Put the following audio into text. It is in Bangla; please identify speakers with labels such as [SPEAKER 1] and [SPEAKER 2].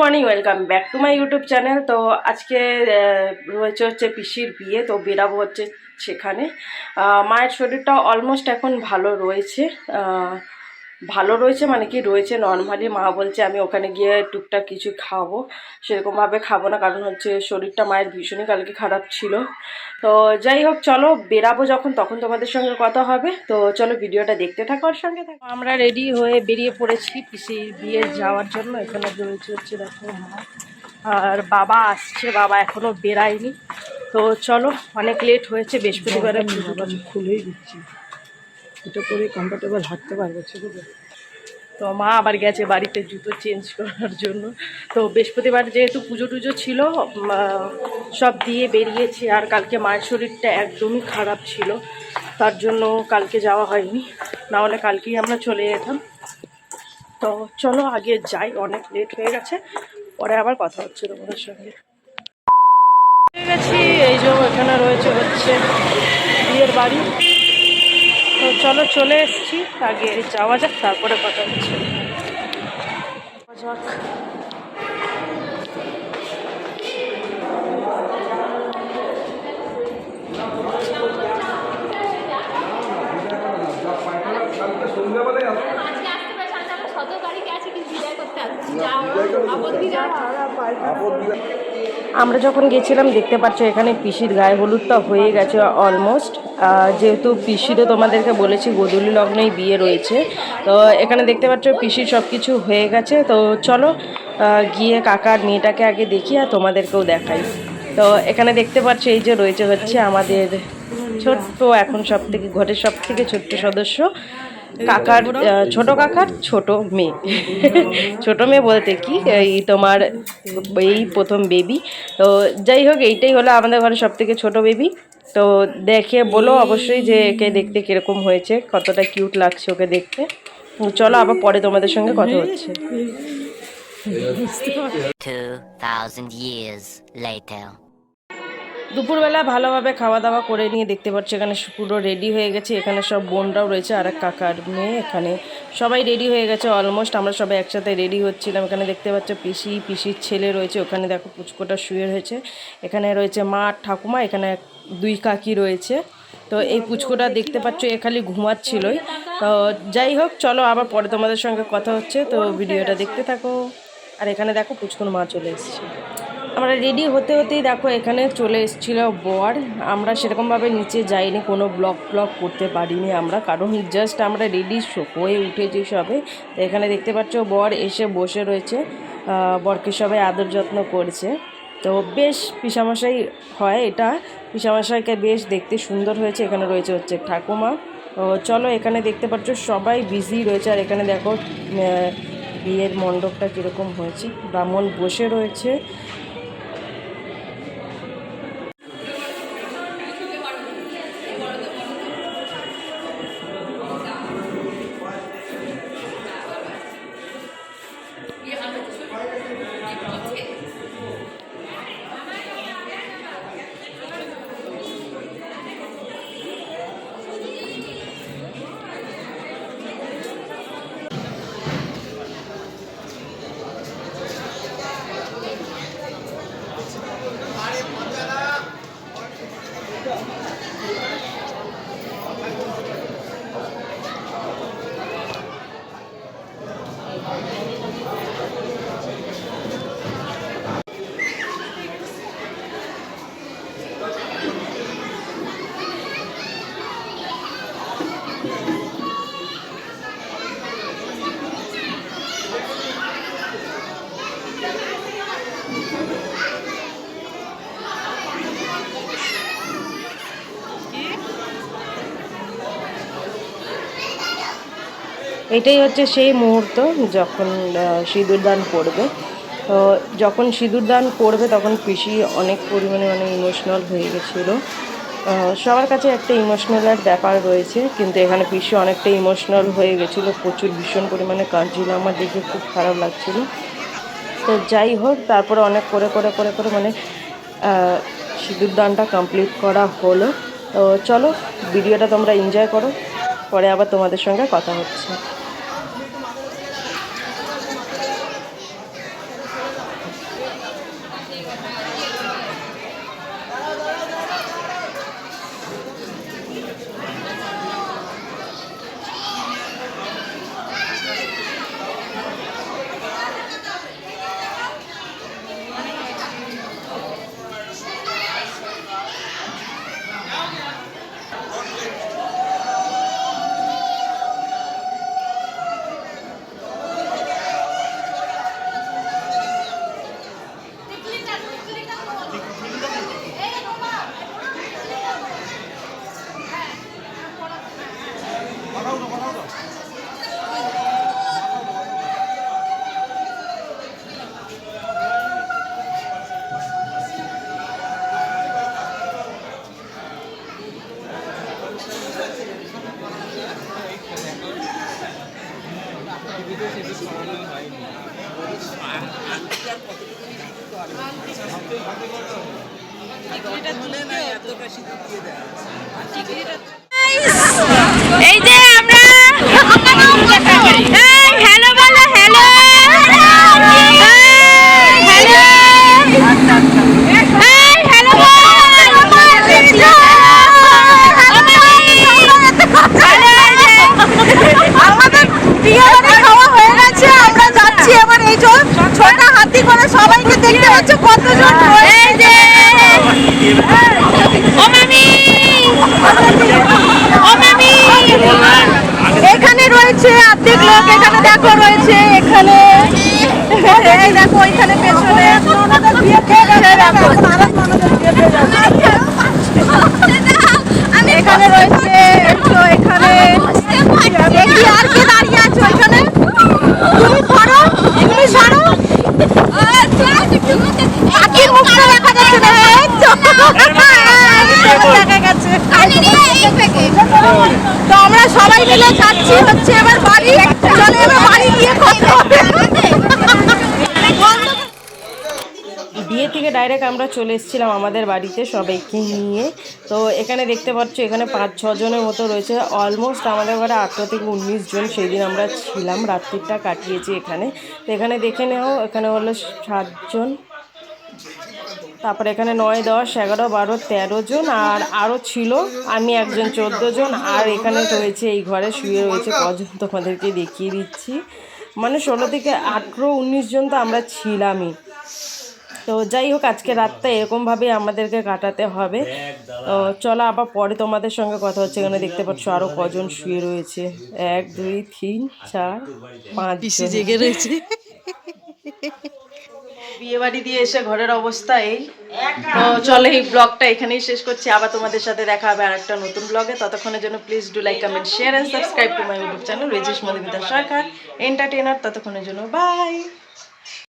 [SPEAKER 1] Morning welcome back to my YouTube channel তো আজকে রয়েছে হচ্ছে পিসির বিয়ে, তো বেরাবো হচ্ছে সেখানে। মায়ের শরীরটা অলমোস্ট এখন ভালো রয়েছে। ভালো রয়েছে মানে কি রয়েছে নর্মালি মা বলছে আমি ওখানে গিয়ে টুকটাক কিছু খাব। সেরকমভাবে খাব না কারণ হচ্ছে শরীরটা মায়ের ভীষণই কালকে খারাপ ছিল। তো যাই হোক চলো বেরাবো যখন তখন তোমাদের সঙ্গে কথা হবে। তো চলো ভিডিওটা দেখতে থাকো ওর সঙ্গে থাকো। আমরা রেডি হয়ে বেরিয়ে পড়েছি পিসির বিয়ে যাওয়ার জন্য। এখানে রয়েছে হচ্ছে দেখো আর বাবা আসছে বাবা এখনও বেরায়নি। তো চলো অনেক লেট হয়েছে বৃহস্পতিবারে
[SPEAKER 2] খুলেই দিচ্ছি। এটা করে কমফোর্টেবল হাঁটতে পারবে দে।
[SPEAKER 1] তো মা আবার গেছে বাড়িতে জুতো চেঞ্জ করার জন্য। তো বৃহস্পতিবার যেহেতু পুজো টুজো ছিল সব দিয়ে বেরিয়েছি আর কালকে মায়ের শরীরটা একদমই খারাপ ছিল, তার জন্য কালকে যাওয়া হয়নি। না হলে কালকেই আমরা চলে যেতাম। তো চলো আগে যাই, অনেক লেট হয়ে গেছে, পরে আবার কথা হচ্ছে তোমাদের সঙ্গে। গেছি, এই যে এখানে রয়েছে হচ্ছে বিয়ের বাড়ি। চলো চলে এসেছি। আগে যাওয়া যাক তারপরে কথা হচ্ছে। যাক।
[SPEAKER 3] বিদায়
[SPEAKER 1] আমরা যখন গেছিলাম, দেখতে পাচ্ছ এখানে পিসির গায়ে হলুদটা হয়ে গেছে অলমোস্ট যেহেতু পিসিরও তোমাদেরকে বলেছি, গোধূলি লগ্নেই বিয়ে রয়েছে। তো এখানে দেখতে পাচ্ছ পিসির সব কিছু হয়ে গেছে। তো চলো গিয়ে কাকার মেয়েটাকে আগে দেখি আর তোমাদেরকেও দেখাই। তো এখানে দেখতে পাচ্ছ এই যে রয়েছে হচ্ছে আমাদের ছোট্ট এখন সব থেকে ঘরের সব থেকে ছোট্ট সদস্য। কাকার ছোট কাকার ছোট মেয়ে। ছোট মেয়ে বলতে কি এই তোমার এই প্রথম বেবি তো যাই হোক এইটাই হলো আমাদের ঘরে সব থেকে ছোট বেবি তো দেখে বলো অবশ্যই যে একে দেখতে কীরকম হয়েছে কতটা কিউট লাগছে ওকে দেখতে। চলো আবার পরে তোমাদের সঙ্গে কথা হচ্ছে।
[SPEAKER 4] 2,000 years later.
[SPEAKER 1] দুপুরবেলা ভালোভাবে খাওয়া দাওয়া করে নিয়ে দেখতে পাচ্ছি, এখানে পুরো রেডি হয়ে গেছে। এখানে সব বোনরাও রয়েছে, আর এক কাকার মেয়ে এখানে। সবাই রেডি হয়ে গেছে অলমোস্ট আমরা সবাই একসাথে রেডি হচ্ছিলাম। এখানে দেখতে পাচ্ছ পিসি, পিসির ছেলে রয়েছে, ওখানে দেখো পুচকোটা শুয়ে রয়েছে। এখানে রয়েছে মা ঠাকুমা, এখানে দুই কাকি রয়েছে। তো এই পুচকোটা দেখতে পাচ্ছ, এ খালি ঘুমাচ্ছিলই। তো যাই হোক, চলো আবার পরে তোমাদের সঙ্গে কথা হচ্ছে। তো ভিডিওটা দেখতে থাকো। আর এখানে দেখো পুচকুন মা চলে এসেছে। আমরা রেডি হতে হতেই দেখো এখানে চলে এসেছিল বর। আমরা সেরকমভাবে নিচে যাইনি, কোনো ব্লগ ব্লগ করতে পারিনি আমরা। কারণ জাস্ট আমরা রেডি হয়ে উঠেছি সবে। তো এখানে দেখতে পাচ্ছ বর এসে বসে রয়েছে। বরকে সবাই আদর যত্ন করছে। তো বেশ পিসামশাই হয় এটা। পিসামশাইকে বেশ দেখতে সুন্দর হয়েছে। এখানে রয়েছে হচ্ছে ঠাকুমা। চলো এখানে দেখতে পাচ্ছ সবাই বিজি রয়েছে। আর এখানে দেখো বিয়ের মণ্ডপটা কীরকম হয়েছে। ব্রাহ্মণ বসে রয়েছে। এটাই হচ্ছে সেই মুহূর্ত যখন সিঁদুরদান করবে। তো যখন সিঁদুরদান করবে, তখন পিসি অনেক পরিমাণে মানে ইমোশনাল হয়ে গেছিল। সবার কাছে একটা ইমোশনালের ব্যাপার রয়েছে, কিন্তু এখানে পিসি অনেকটা ইমোশনাল হয়ে গেছিল। প্রচুর ভীষণ পরিমাণে কাঁদছিল, আমার দেখে খুব খারাপ লাগছিল। তো যাই হোক, তারপরে অনেক করে করে করে করে মানে সিঁদুরদানটা কমপ্লিট করা হলো। তো চলো, ভিডিওটা তোমরা এনজয় করো। পরে আবার তোমাদের সঙ্গে কথা হচ্ছে।
[SPEAKER 3] এই যে
[SPEAKER 5] হাতি করে সবাইকে দেখতে পাচ্ছ কতজন
[SPEAKER 3] এই ও মামি। ও মামি।
[SPEAKER 5] এখানে রয়েছে অর্ধেক লোক এখানে দেখো রয়েছে এখানে এই দেখো ওইখানে পেছনে এখানে রয়েছে এখানে আর কে দাঁড়িয়ে আছো এখানে তুমি সরো তুমি সরো কাকির মুখটা দেখা যাচ্ছে না এই তো দেখা গেছে তো আমরা যাচ্ছি হচ্ছে এবার বাড়ি। চলে এবার বাড়ি গিয়ে কথা হবে।
[SPEAKER 1] বিয়ে থেকে ডাইরেক্ট আমরা চলে এসেছিলাম আমাদের বাড়িতে সবাইকে নিয়ে। তো এখানে দেখতে পাচ্ছ, এখানে পাঁচ ছজনের মতো রয়েছে। অলমোস্ট আমাদের ঘরে আঠেরো থেকে উনিশ জন সেই দিন আমরা ছিলাম। রাত্রিটা কাটিয়েছি এখানে। তো এখানে দেখে নেও, এখানে হলো সাতজন। তারপরে এখানে নয় দশ এগারো বারো তেরো জন আর আরও ছিল। আমি একজন চোদ্দ জন আর এখানে রয়েছে এই ঘরে শুয়ে রয়েছে কজন তোমাদেরকে দেখিয়ে দিচ্ছি। মানে ষোলো থেকে আঠেরো উনিশ জন তো আমরা ছিলামই। তো যাই হোক আজকে রাতটা এরকমভাবেই আমাদেরকে কাটাতে হবে। তো চলো আবার পরে তোমাদের সঙ্গে কথা হচ্ছে এখানে দেখতে পাচ্ছ আরও কজন শুয়ে রয়েছে। এক দুই তিন চার পাঁচ জেগে রয়েছে। বিয়ে বাড়ি দিয়ে এসে ঘরের অবস্থা এই। তো চলে এই ব্লগটা এখানেই শেষ করছি। আবার তোমাদের সাথে দেখা হবে আর একটা নতুন ব্লগে। ততক্ষণের জন্য please do like comment share and subscribe to my YouTube channel রেজিস Madhumita Sarkar entertainer ততক্ষণের জন্য বাই